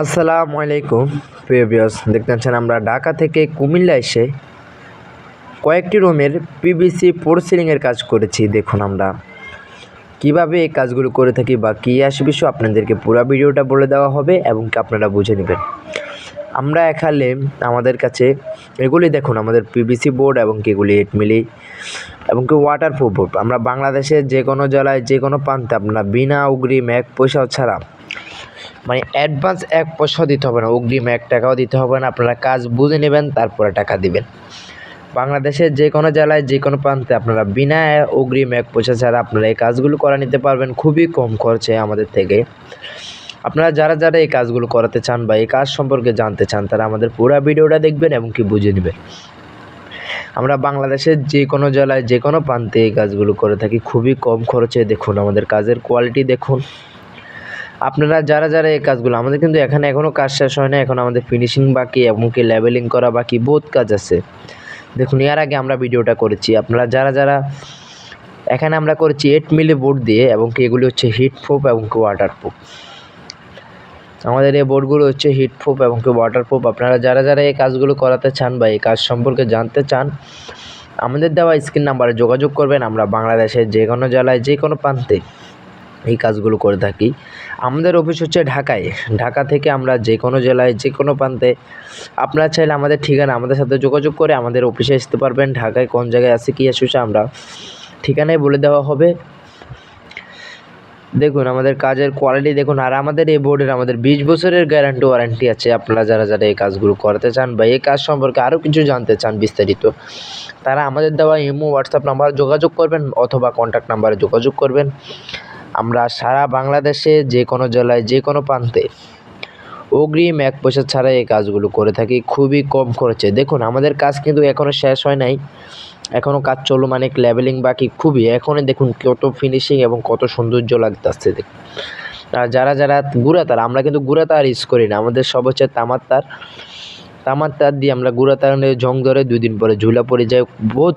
আসসালামু আলাইকুম, প্রিয় দেখতে পাচ্ছেন আমরা ঢাকা থেকে কুমিল্লা এসে কয়েকটি রুমের পিভিসি ফোর সিলিংয়ের কাজ করেছি। দেখুন আমরা কীভাবে এই কাজগুলো করে থাকি বা কী আসে বিষয় আপনাদেরকে পুরো ভিডিওটা বলে দেওয়া হবে এবং কি আপনারা বুঝে নেবেন। আমরা এখানে আমাদের কাছে এগুলি দেখুন, আমাদের পিভিসি বোর্ড এবং কি এগুলি এইট মিলি এবং কি ওয়াটার প্রুফ বোর্ড আমরা বাংলাদেশের যে কোনো জেলায়, যে কোনো প্রান্তে আপনারা বিনা অগ্রিম এক পয়সা ছাড়া মানে অ্যাডভান্স এক পয়সা দিতে হবে না, অগ্রিম এক টাকাও দিতে হবে না, আপনারা কাজ বুঝে নেবেন, তারপরে টাকা দিবেন। বাংলাদেশের যে কোনো জেলায়, যে কোনো প্রান্তে আপনারা বিনা অগ্রিম এক পয়সা ছাড়া আপনারা এই কাজগুলো করা নিতে পারবেন, খুবই কম খরচে আমাদের থেকে। আপনারা যারা যারা এই কাজগুলো করাতে চান বা এই কাজ সম্পর্কে জানতে চান, তারা আমাদের পুরো ভিডিওটা দেখবেন এবং কি বুঝে নেবেন। আমরা বাংলাদেশের যে কোনো জেলায়, যে কোনো প্রান্তে এই কাজগুলো করে থাকি, খুবই কম খরচে। দেখুন, আমাদের কাজের কোয়ালিটি দেখুন। আপনারা যারা যারা এই কাজগুলো, আমাদের কিন্তু এখানে এখনও কাজ শেষ হয় না, এখন আমাদের ফিনিশিং বাকি এমনকি লেভেলিং করা বাকি বহুত কাজ আছে। দেখুন, এর আগে আমরা ভিডিওটা করেছি, আপনারা যারা যারা এখানে আমরা করেছি এইট মিলি বোর্ড দিয়ে এবং কি এগুলি হচ্ছে হিট প্রুফ এবং কি ওয়াটার প্রুফ আমাদের এই বোর্ডগুলো হচ্ছে হিট প্রুফ এবং কি ওয়াটার প্রুফ আপনারা যারা যারা এই কাজগুলো করাতে চান বা এই কাজ সম্পর্কে জানতে চান, আমাদের দেওয়া স্ক্রিন নাম্বারে যোগাযোগ করবেন, আমরা বাংলাদেশের যে কোনো জেলায়, যে কোনো প্রান্তে। এই কাজগুলো করে থাকি। আমাদের অফিস হচ্ছে ঢাকায়। ঢাকা থেকে আমরা যে কোনো জেলায়, যে কোনো প্রান্তে আপনারা চাইলে আমাদের ঠিকানা, আমাদের সাথে যোগাযোগ করে আমাদের অফিসে আসতে পারবেন। ঢাকায় কোন জায়গায় আছে, কী আসছে আমরা ঠিকানায় বলে দেওয়া হবে। দেখুন, আমাদের কাজের কোয়ালিটি দেখুন, আর আমাদের এই বোর্ডের আমাদের বিশ বছরের গ্যারান্টি ওয়ারেন্টি আছে। আপনারা যারা যারা এই কাজগুলো করতে চান বা এই কাজ সম্পর্কে আরও কিছু জানতে চান বিস্তারিত, তারা আমাদের দেওয়া ইমো হোয়াটসঅ্যাপ নাম্বার যোগাযোগ করবেন অথবা কন্ট্যাক্ট নাম্বারে যোগাযোগ করবেন। আমরা সারা বাংলাদেশে যে কোনো জেলায়, যে কোনো প্রান্তে অগ্রিম এক পয়সা ছাড়া এই কাজগুলো করে থাকি, খুবই কম খরচে। দেখুন, আমাদের কাজ কিন্তু এখনও শেষ হয় নাই। এখনও কাজ চলো মানে লেভেলিং বাকি খুবই। এখনই দেখুন কত ফিনিশিং এবং কত সৌন্দর্য লাগতে লাগতেছে। দেখুন আর যারা যারা গুঁড়া তার আমরা কিন্তু গুঁড়া তার ইউজ করি না। আমাদের সব হচ্ছে তামার তার তামার তার দিয়ে আমরা গুঁড়া তার নিয়ে জং ধরে দুই দিন পরে ঝুলা পড়ে যায়। বহুত